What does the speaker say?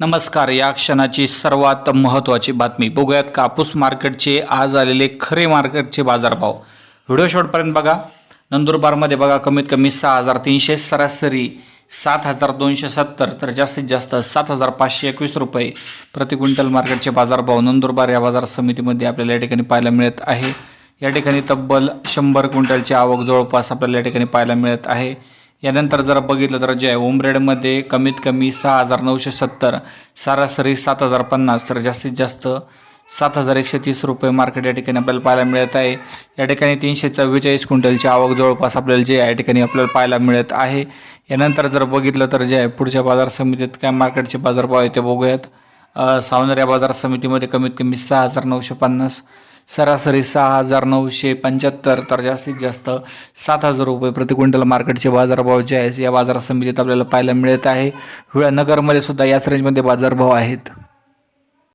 नमस्कार या क्षणाची सर्वात महत्त्वाची बातमी. बघूयात कापूस मार्केटचे आज आलेले खरे मार्केटचे बाजारभाव. व्हिडिओ शेवटपर्यंत बघा. नंदुरबारमध्ये बघा कमीत कमी सहा हजार तीनशे सरासरी सात हजार दोनशे सत्तर तर जास्तीत जास्त सात हजार पाचशे एकवीस रुपये प्रति क्विंटल मार्केटचे बाजारभाव नंदुरबार या बाजार समितीमध्ये आपल्याला या ठिकाणी पाहायला मिळत आहे. या ठिकाणी तब्बल शंभर क्विंटलची आवक जवळपास आपल्याला या ठिकाणी पाहायला मिळत आहे. यानंतर जर बघितलं तर जे आहे ओमरेडमध्ये कमीत कमी सहा हजार नऊशे सत्तर सरासरी सात हजार पन्नास तर जास्तीत जास्त सात हजार एकशे तीस रुपये मार्केट या ठिकाणी आपल्याला पाहायला मिळत आहे. या ठिकाणी तीनशे चव्वेचाळीस क्विंटलची आवक जवळपास आपल्याला जे या ठिकाणी आपल्याला पाहायला मिळत आहे. यानंतर जर बघितलं तर जे आहे पुढच्या बाजार समितीत काय मार्केटचे बाजारभाव आहे ते बघूयात. अ, या बाजार समितीमध्ये कमीत कमी सहा हजार नऊशे पन्नास सरासरी सहा हजार नऊशे पंच्याहत्तर तर जास्तीत जास्त सात हजार रुपये प्रति क्विंटल मार्केटचे बाजारभाव जे आहेत या बाजार समितीत आपल्याला पाहायला मिळत आहे. नगरमध्ये सुद्धा याच रेंजमध्ये बाजारभाव आहेत.